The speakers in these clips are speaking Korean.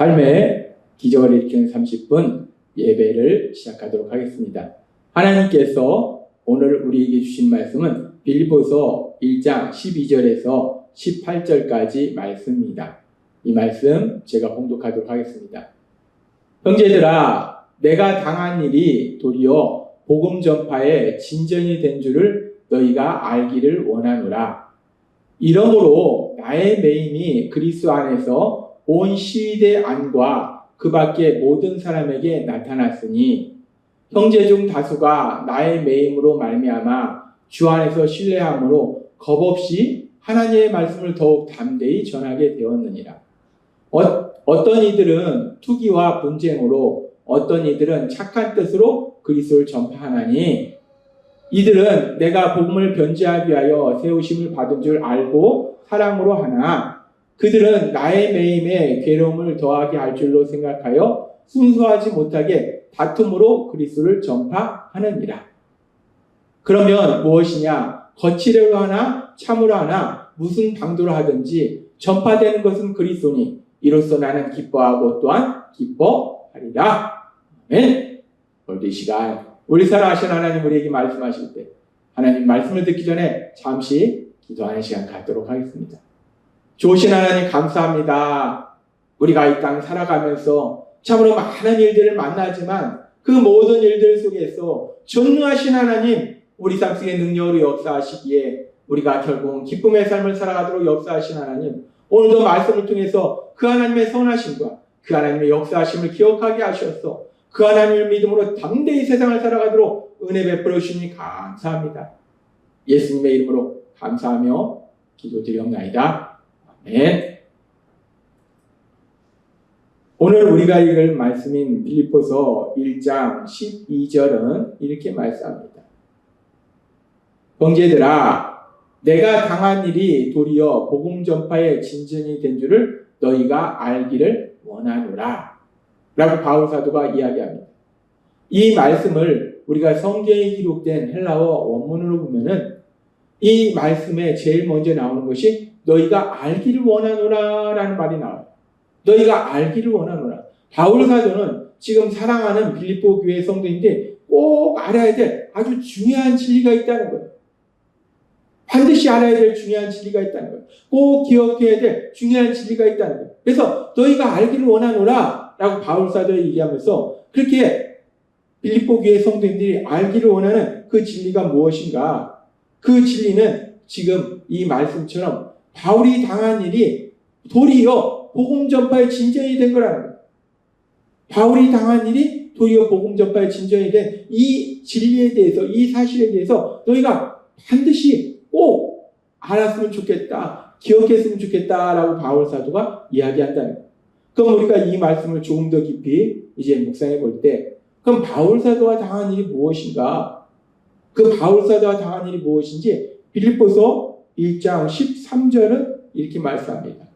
삶의 기적을 일으키는 30분 예배를 시작하도록 하겠습니다. 하나님께서 오늘 우리에게 주신 말씀은 빌리포서 1장 12절에서 18절까지 말씀입니다. 이 말씀 제가 봉독하도록 하겠습니다. 형제들아, 내가 당한 일이 도리어 복음 전파의 진전이 된 줄을 너희가 알기를 원하노라. 이러므로 나의 매임이 그리스도 안에서 온 시대 안과 그 밖의 모든 사람에게 나타났으니 형제 중 다수가 나의 매임으로 말미암아 주 안에서 신뢰함으로 겁 없이 하나님의 말씀을 더욱 담대히 전하게 되었느니라. 어, 어떤 이들은 투기와 분쟁으로 어떤 이들은 착한 뜻으로 그리스도를 전파하나니 이들은 내가 복음을 변제하기 위하여 세우심을 받은 줄 알고 사랑으로 하나 그들은 나의 매임에 괴로움을 더하게 할 줄로 생각하여 순수하지 못하게 다툼으로 그리스도를 전파하느니라. 그러면 무엇이냐? 거칠으로 하나 참으로 하나 무슨 방도로 하든지 전파되는 것은 그리스도니 이로써 나는 기뻐하고 또한 기뻐하리라. 아멘. 오늘도 이 시간 우리 살아하신 하나님 우리에게 말씀하실 때 하나님 말씀을 듣기 전에 잠시 기도하는 시간 갖도록 하겠습니다. 좋으신 하나님 감사합니다. 우리가 이 땅 살아가면서 참으로 많은 일들을 만나지만 그 모든 일들 속에서 전능하신 하나님 우리 삶 속에 능력으로 역사하시기에 우리가 결국 기쁨의 삶을 살아가도록 역사하신 하나님 오늘도 말씀을 통해서 그 하나님의 선하심과 그 하나님의 역사하심을 기억하게 하셨어 그 하나님을 믿음으로 담대히 세상을 살아가도록 은혜 베풀어 주시니 감사합니다. 예수님의 이름으로 감사하며 기도드리옵나이다. 아멘. 오늘 우리가 읽을 말씀인 빌립보서 1장 12절은 이렇게 말씀합니다. 형제들아 내가 당한 일이 도리어 복음 전파의 진전이 된 줄을 너희가 알기를 원하노라. 라고 바울 사도가 이야기합니다. 이 말씀을 우리가 성경에 기록된 헬라어 원문으로 보면은 이 말씀에 제일 먼저 나오는 것이 너희가 알기를 원하노라 라는 말이 나와요. 너희가 알기를 원하노라. 바울 사도는 지금 사랑하는 빌립보 교회 성도인데 꼭 알아야 될 아주 중요한 진리가 있다는 거예요. 반드시 알아야 될 중요한 진리가 있다는 거예요. 꼭 기억해야 될 중요한 진리가 있다는 거예요. 그래서 너희가 알기를 원하노라 라고 바울 사도가 얘기하면서 그렇게 빌립보 교회 성도인들이 알기를 원하는 그 진리가 무엇인가? 그 진리는 지금 이 말씀처럼 바울이 당한 일이 도리어 복음 전파의 진전이 된 거라는 거예요. 바울이 당한 일이 도리어 복음 전파의 진전이 된 이 진리에 대해서 이 사실에 대해서 너희가 반드시 꼭 알았으면 좋겠다. 기억했으면 좋겠다라고 바울 사도가 이야기한다는 거예요. 그럼 우리가 이 말씀을 조금 더 깊이 이제 묵상해 볼 때, 그럼 바울 사도가 당한 일이 무엇인가? 그 바울 사도가 당한 일이 무엇인지 빌립보서 1장 13절은 이렇게 말씀합니다.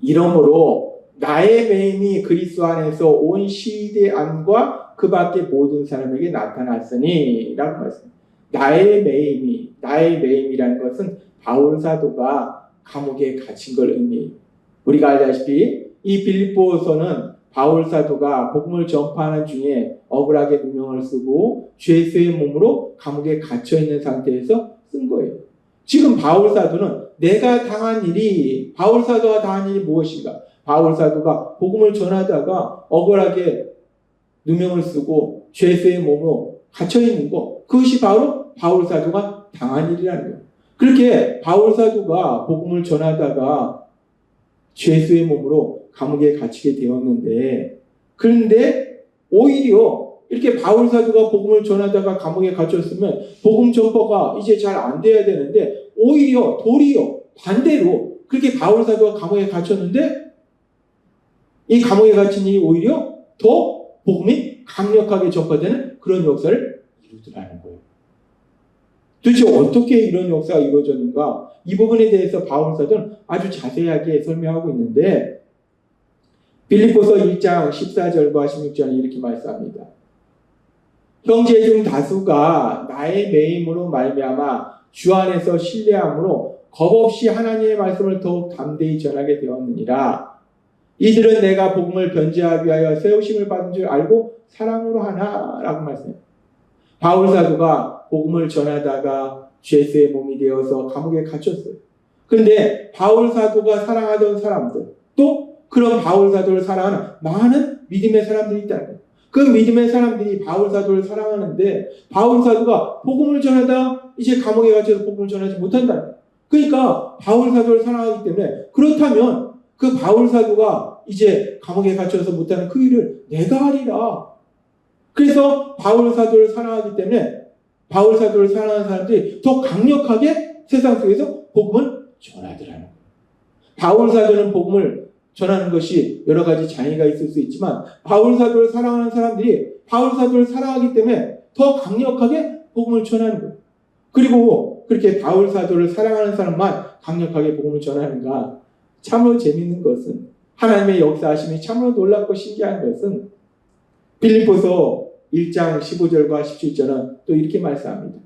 이러므로 나의 매임이 그리스도 안에서 온 시대 안과 그 밖의 모든 사람에게 나타났으니 라고 말씀. 나의 매임이 나의 매임이라는 것은 바울 사도가 감옥에 갇힌 걸 의미해요. 우리가 알다시피 이 빌립보서는 바울 사도가 복음을 전파하는 중에 억울하게 누명을 쓰고 죄수의 몸으로 감옥에 갇혀 있는 상태에서 쓴 거예요. 지금 바울 사도는 내가 당한 일이 바울 사도가 당한 일이 무엇인가? 바울 사도가 복음을 전하다가 억울하게 누명을 쓰고 죄수의 몸으로 갇혀 있는 거 그것이 바로 바울 사도가 당한 일이라는 거예요. 그렇게 바울 사도가 복음을 전하다가 죄수의 몸으로 감옥에 갇히게 되었는데 그런데 오히려 이렇게 바울 사도가 복음을 전하다가 감옥에 갇혔으면 복음 전파가 이제 잘 안 돼야 되는데 오히려 도리어 반대로 그렇게 바울 사도가 감옥에 갇혔는데 이 감옥에 갇힌 이 오히려 더 복음이 강력하게 전파되는 그런 역사를 이루더라는 거예요. 도대체 어떻게 이런 역사가 이루어졌는가? 이 부분에 대해서 바울 사도는 아주 자세하게 설명하고 있는데 빌립보서 1장 14절과 16절은 이렇게 말씀합니다. 형제 중 다수가 나의 매임으로 말미암아 주 안에서 신뢰함으로 겁 없이 하나님의 말씀을 더욱 담대히 전하게 되었느니라. 이들은 내가 복음을 변제하기 위하여 세우심을 받은 줄 알고 사랑으로 하나라고 말씀해요. 바울 사도가 복음을 전하다가 죄수의 몸이 되어서 감옥에 갇혔어요. 근데 바울 사도가 사랑하던 사람들 또 그런 바울 사도를 사랑하는 많은 믿음의 사람들이 있다는 거예요. 그 믿음의 사람들이 바울 사도를 사랑하는데 바울 사도가 복음을 전하다 이제 감옥에 갇혀서 복음을 전하지 거예요. 그러니까 바울 사도를 사랑하기 때문에 그렇다면 그 바울 사도가 이제 감옥에 갇혀서 못하는 그 일을 내가 하리라. 그래서 바울 사도를 사랑하기 때문에 바울 사도를 사랑하는 사람들이 더 강력하게 세상 속에서 복음을 전하더라는 거예요. 바울 사도는 복음을 전하는 것이 여러 가지 장애가 있을 수 있지만 바울 사도를 사랑하는 사람들이 바울 사도를 사랑하기 때문에 더 강력하게 복음을 전하는 거예요. 그리고 그렇게 바울 사도를 사랑하는 사람만 강력하게 복음을 전하는가? 참으로 재미있는 것은 하나님의 역사하심이 참으로 놀랍고 신기한 것은 빌립보서 1장 15절과 17절은 또 이렇게 말씀합니다.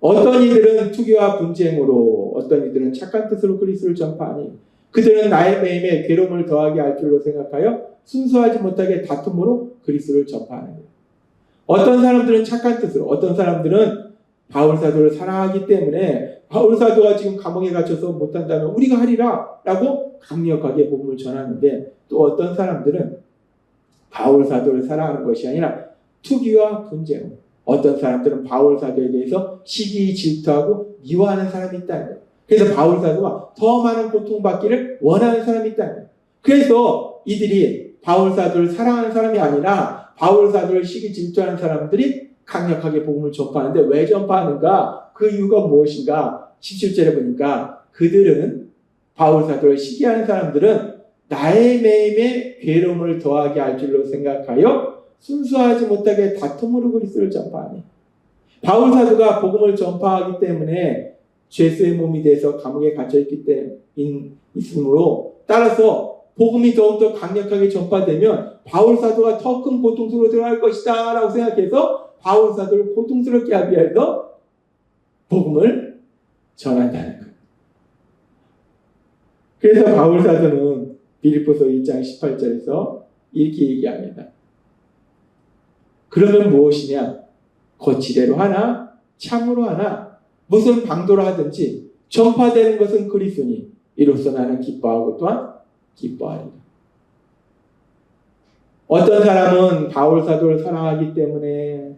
어떤 이들은 투기와 분쟁으로 어떤 이들은 착한 뜻으로 그리스도를 전파하니 그들은 나의 매임에 괴로움을 더하게 할 줄로 생각하여 순수하지 못하게 다툼으로 그리스도를 전파하는 거예요. 어떤 사람들은 착한 뜻으로 어떤 사람들은 바울 사도를 사랑하기 때문에 바울 사도가 지금 감옥에 갇혀서 못한다면 우리가 하리라 라고 강력하게 복음을 전하는데 또 어떤 사람들은 바울 사도를 사랑하는 것이 아니라 투기와 분쟁 어떤 사람들은 바울 사도에 대해서 시기 질투하고 미워하는 사람이 있다는 거예요. 그래서 바울 사도가 더 많은 고통받기를 원하는 사람이 거예요. 그래서 이들이 바울 사도를 사랑하는 사람이 아니라 바울 사도를 시기 질투하는 사람들이 강력하게 복음을 전파하는데 왜 전파하는가? 그 이유가 무엇인가? 17절에 보니까 그들은 바울 사도를 시기하는 사람들은 나의 매임에 괴로움을 더하게 할 줄로 생각하여 순수하지 못하게 다툼으로 그리스도를 전파하니 바울 사도가 복음을 전파하기 때문에 죄수의 몸이 돼서 감옥에 갇혀 있기 때문에 있으므로 따라서 복음이 더욱더 강력하게 전파되면 바울 사도가 더 큰 고통 속으로 들어갈 것이다 라고 생각해서 바울 사도를 고통스럽게 하기 위해서 복음을 전한다는 거예요. 그래서 바울 사도는 빌립보서 1장 18절에서 이렇게 얘기합니다. 그러면 무엇이냐? 거치대로 하나, 참으로 하나, 무슨 방도로 하든지 전파되는 것은 그리스도니 이로써 나는 기뻐하고 또한 기뻐하리라. 어떤 사람은 바울 사도를 사랑하기 때문에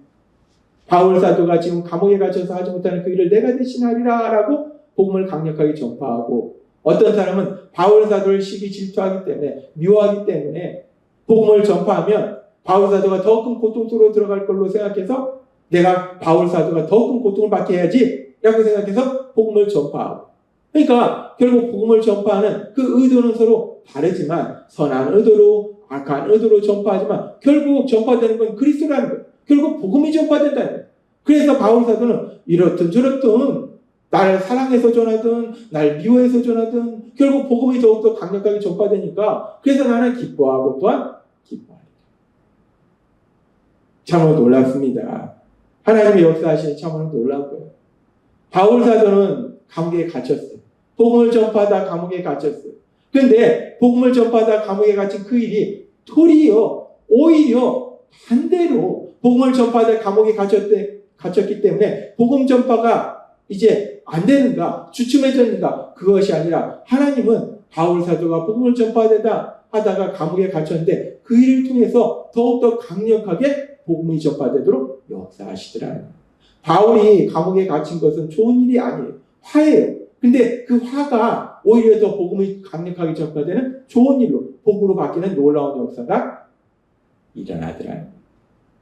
바울 사도가 지금 감옥에 갇혀서 하지 못하는 그 일을 내가 대신하리라 라고 복음을 강력하게 전파하고 어떤 사람은 바울 사도를 시기 질투하기 때문에 미워하기 때문에 복음을 전파하면 바울 사도가 더 큰 고통 속으로 들어갈 걸로 생각해서 내가 바울 사도가 더 큰 고통을 받게 해야지 라고 생각해서 복음을 전파하고 그러니까 결국 복음을 전파하는 그 의도는 서로 다르지만 선한 의도로 악한 의도로 전파하지만 결국 전파되는 건 그리스도라는 거예요. 결국 복음이 전파된다는 거예요. 그래서 바울 사도는 이렇든 저렇든 나를 사랑해서 전하든 날 미워해서 전하든 결국 복음이 더욱더 강력하게 전파되니까 그래서 나는 기뻐하고 또한 기뻐하리라. 참으로 놀랍습니다. 하나님의 역사하시니 참으로 놀랍고요. 바울 사도는 감옥에 갇혔어요. 복음을 전파하다 감옥에 갇혔어요. 그런데 복음을 전파하다 감옥에 갇힌 그 일이 도리어 오히려 반대로 복음을 전파하다 감옥에 갇혔대, 갇혔기 때문에 복음 전파가 이제 안 되는가 주춤해졌는가 그것이 아니라 하나님은 바울 사도가 복음을 전파하다 하다가 감옥에 갇혔는데 그 일을 통해서 더욱더 강력하게 복음이 전파되도록 역사하시더라는 거예요. 바울이 감옥에 갇힌 것은 좋은 일이 아니에요. 화예요. 근데 그 화가 오히려 더 복음이 강력하게 전파되는 좋은 일로 복으로 바뀌는 놀라운 역사가 일어나더라는 거예요.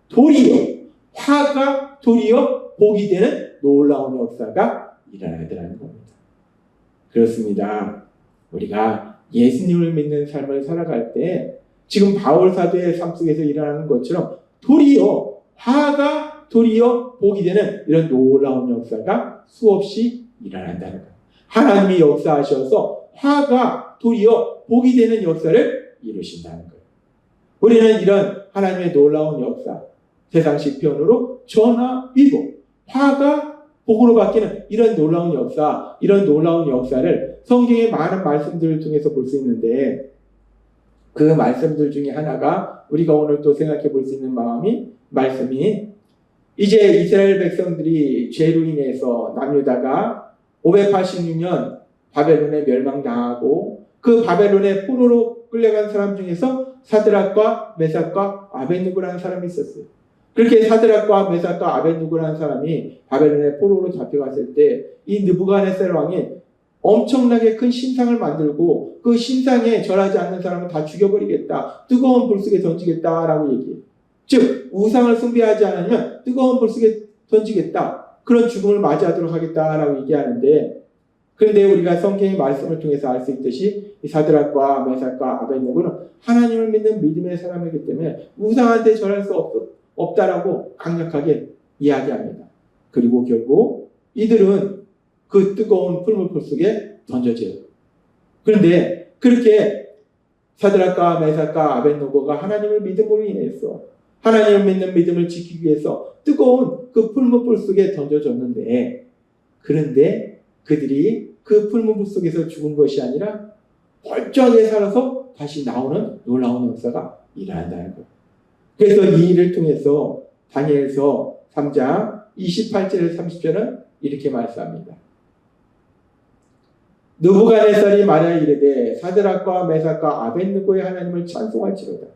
도리어 화가 도리어 복이 되는 놀라운 역사가 일어나더라는 겁니다. 그렇습니다. 우리가 예수님을 믿는 삶을 살아갈 때 지금 바울 사도의 삶 속에서 일어나는 것처럼 도리어 화가 도리어 복이 되는 이런 놀라운 역사가 수없이 일어난다는 거예요. 하나님이 역사하셔서 화가 도리어 복이 되는 역사를 이루신다는 거예요. 우리는 이런 하나님의 놀라운 역사, 세상식 표현으로 전화 위복, 화가 복으로 바뀌는 이런 놀라운 역사, 이런 놀라운 역사를 성경의 많은 말씀들을 통해서 볼 수 있는데 그 말씀들 중에 하나가 우리가 오늘 또 생각해 볼 수 있는 마음이 말씀이 이제 이스라엘 백성들이 죄로 인해서 남유다가 586년 바벨론에 멸망당하고 그 바벨론의 포로로 끌려간 사람 중에서 사드락과 메삭과 아벤누고라는 사람이 있었어요. 그렇게 사드락과 메삭과 아벤누고라는 사람이 바벨론의 포로로 잡혀갔을 때 이 느부갓네살 왕이 엄청나게 큰 신상을 만들고 그 신상에 절하지 않는 사람은 다 죽여버리겠다. 뜨거운 불 속에 던지겠다라고 얘기해요. 즉 우상을 숭배하지 않으면 뜨거운 불 속에 던지겠다. 그런 죽음을 맞이하도록 하겠다라고 얘기하는데 그런데 우리가 성경의 말씀을 통해서 알 수 있듯이 이 사드락과 메삭과 아벤노고는 하나님을 믿는 믿음의 사람이기 때문에 우상한테 절할 수 없, 없다라고 강력하게 이야기합니다. 그리고 결국 이들은 그 뜨거운 풀물풀 속에 던져져요. 그런데 그렇게 사드락과 메삭과 아벤노고가 하나님을 믿음으로 인해서 하나님을 믿는 믿음을 지키기 위해서 뜨거운 그 풀무불 속에 던져졌는데 그런데 그들이 그 풀무불 속에서 죽은 것이 아니라 멀쩡하게 살아서 다시 나오는 놀라운 역사가 일어난다는 거예요. 그래서 이 일을 통해서 다니엘서 3장 28절에서 30절은 이렇게 말씀합니다. 느부갓네살이 말하여 이르되 사드락과 메삭과 아벤느고의 하나님을 찬송할지로다.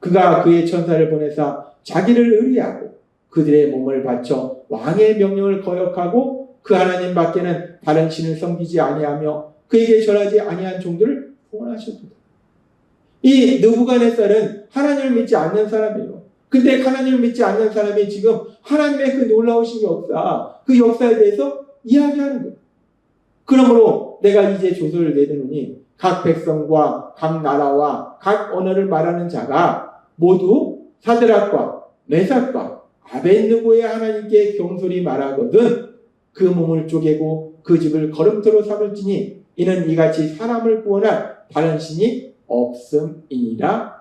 그가 그의 천사를 보내사 자기를 의리하고 그들의 몸을 바쳐 왕의 명령을 거역하고 그 하나님 밖에는 다른 신을 섬기지 아니하며 그에게 절하지 아니한 종들을 구원하셨도다. 이 느부갓네살은 하나님을 믿지 않는 사람이에요. 근데 하나님을 믿지 않는 사람이 지금 하나님의 그 놀라우신 역사, 그 역사에 대해서 이야기하는 거예요. 그러므로 내가 이제 조서를 내드느니 각 백성과 각 나라와 각 언어를 말하는 자가 모두 사드락과 메삭과 아벤느고의 하나님께 경솔히 말하거든 그 몸을 쪼개고 그 집을 걸음터로 삼을지니 이는 이같이 사람을 구원할 다른 신이 없음이니라.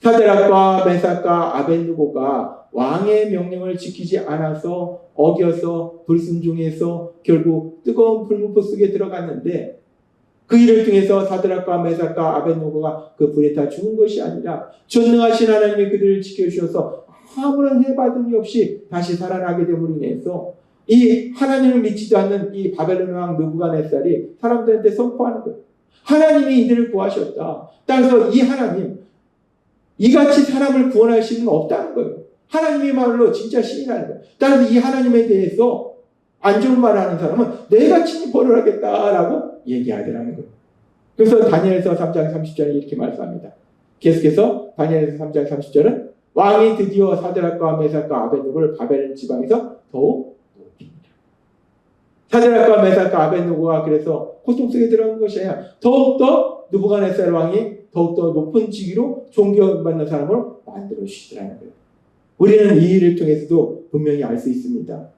사드락과 메삭과 아벤누고가 왕의 명령을 지키지 않아서 어겨서 불순종해서 결국 뜨거운 불문포 속에 들어갔는데 그 일을 통해서 사드락과 메삭과 아벤누고가 그 불에 다 죽은 것이 아니라 전능하신 하나님이 그들을 지켜주셔서 아무런 해받음이 없이 다시 살아나게 됨으로 인해서 이 하나님을 믿지도 않는 이 바벨론 왕 느부갓네살이 사람들한테 선포하는 거예요. 하나님이 이들을 구하셨다. 따라서 이 하나님 이같이 사람을 구원할 신은 없다는 거예요. 하나님의 말로 진짜 신이라는 거예요. 따라서 이 하나님에 대해서 안 좋은 말을 하는 사람은 내가 친히 벌을 하겠다라고 얘기하더라는 거예요. 그래서 다니엘서 3장 30절에 이렇게 말씀합니다. 계속해서 다니엘서 3장 30절은 왕이 드디어 사드락과 메삭과 아벤누고를 바벨 지방에서 더욱 높입니다. 사드락과 메삭과 아벤누고가 그래서 고통 속에 들어간 것이 아니라 더욱더 누부갓네살 왕이 더욱더 높은 직위로 존경받는 사람으로 만들어 주시더라는 거예요. 우리는 이 일을 통해서도 분명히 알 수 있습니다.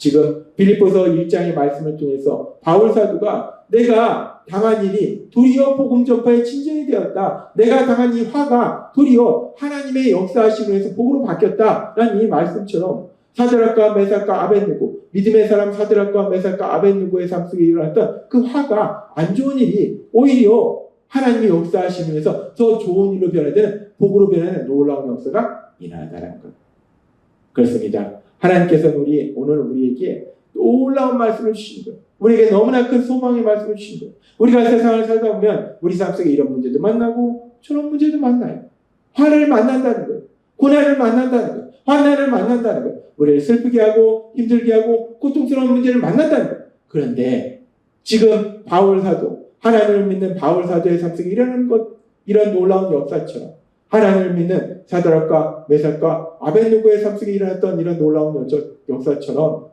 지금 빌립보서 1장의 말씀을 통해서 바울 사도가 내가 당한 일이 도리어 복음 전파의 친정이 되었다. 내가 당한 이 화가 도리어 하나님의 역사하심으로 해서 복으로 바뀌었다라는 이 말씀처럼 사드락과 메삭과 아벤누고 믿음의 사람 사드락과 메삭과 아벤누고의 삶 속에 일어났던 그 화가 안 좋은 일이 오히려 하나님의 역사하시면서 더 좋은 일로 변화되는 복으로 변하는 놀라운 역사가 일어나다는 것. 그렇습니다. 하나님께서는 우리 오늘 우리에게 놀라운 말씀을 주신 거예요. 우리에게 너무나 큰 소망의 말씀을 주신 거예요. 우리가 세상을 살다 보면 우리 삶 속에 이런 문제도 만나고 저런 문제도 만나요. 화를 만난다는 거예요. 고난을 만난다는 거예요. 환난을 만난다는 거예요. 우리를 슬프게 하고 힘들게 하고 고통스러운 문제를 만난다는 거예요. 그런데 지금 바울 사도 하나님을 믿는 바울 사도의 삶 속에 일어나는 것 이런 놀라운 역사처럼 하나님을 믿는 사드락과 메삭과 아벤누고의 삶 속에 일어났던 이런 놀라운 역사처럼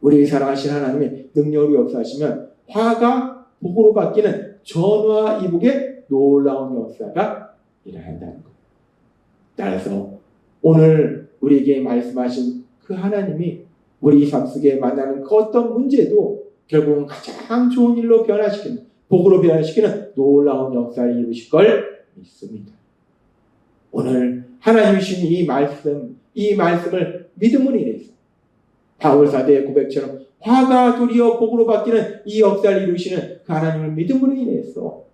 우리 사랑하신 하나님의 능력으로 역사하시면 화가 복으로 바뀌는 전화 이복의 놀라운 역사가 일어난다는 것. 따라서 오늘 우리에게 말씀하신 그 하나님이 우리 삶 속에 만나는 그 어떤 문제도 결국은 가장 좋은 일로 변화시키는 복으로 변화시키는 놀라운 역사를 이루실 걸 믿습니다. 오늘 하나님이 주신 이 말씀, 이 말씀을 믿음으로 인해서 바울 사대의 고백처럼 화가 도리어 복으로 바뀌는 이 역사를 이루시는 그 하나님을 믿음으로 인해서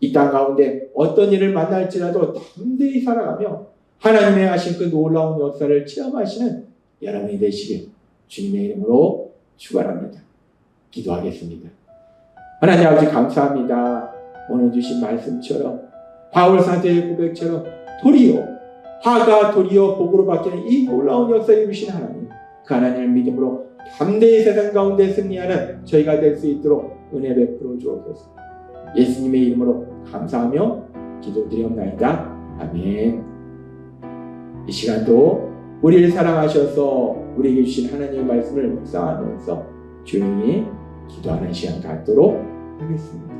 이 땅 가운데 어떤 일을 만날지라도 담대히 살아가며 하나님의 하신 그 놀라운 역사를 체험하시는 여러분이 되시길 주님의 이름으로 축원합니다. 기도하겠습니다. 하나님 아버지 감사합니다. 오늘 주신 말씀처럼 바울 사도의 고백처럼 도리어 화가 도리어 복으로 바뀌는 이 놀라운 역사 이루신 하나님 그 하나님을 믿음으로 담대히 세상 가운데 승리하는 저희가 될 수 있도록 은혜 베풀어 주옵소서. 예수님의 이름으로 감사하며 기도드리옵나이다. 아멘. 이 시간도 우리를 사랑하셔서 우리에게 주신 하나님의 말씀을 묵상하면서 조용히 기도하는 시간 갖도록 하겠습니다.